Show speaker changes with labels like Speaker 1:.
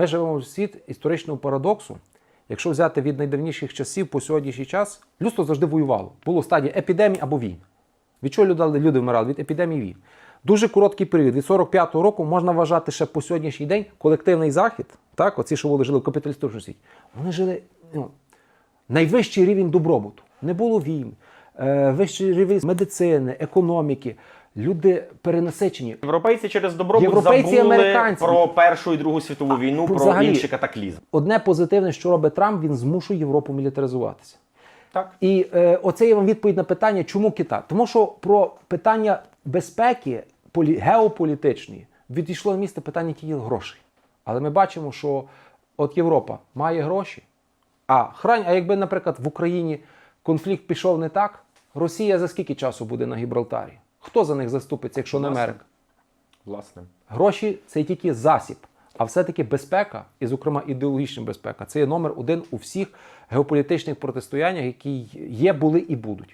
Speaker 1: Ми живемо в світ історичного парадоксу. Якщо взяти від найдавніших часів по сьогоднішній час, людство завжди воювало. Було стадія епідемії або війн. Від чого люди, люди вмирали? Від епідемії війн. Дуже короткий період. Від 45-го року можна вважати ще по сьогоднішній день колективний захід, так, оці, що вони жили в капіталістичному світі, вони жили ну, найвищий рівень добробуту. Не було війн, вищий рівень медицини, економіки. Люди перенасичені.
Speaker 2: Європейці через добробут
Speaker 1: Європейці
Speaker 2: забули
Speaker 1: американці.
Speaker 2: про Першу і Другу світову війну, про
Speaker 1: взагалі.
Speaker 2: інші катаклізми.
Speaker 1: Одне позитивне, що робить Трамп, він змушує Європу мілітаризуватися.
Speaker 2: Так.
Speaker 1: І е, оце є вам відповідь на питання, чому Китай? Тому що про питання безпеки полі, геополітичної відійшло на місце питання тільки грошей. Але ми бачимо, що от Європа має гроші, а хрань, а якби, наприклад, в Україні конфлікт пішов не так, Росія за скільки часу буде на Гібралтарі? Хто за них заступиться, якщо не
Speaker 2: Власне.
Speaker 1: Америка?
Speaker 2: Власне.
Speaker 1: Гроші це тільки засіб, а все-таки безпека, і, зокрема, ідеологічна безпека, це є номер один у всіх геополітичних протистояннях, які є, були і будуть.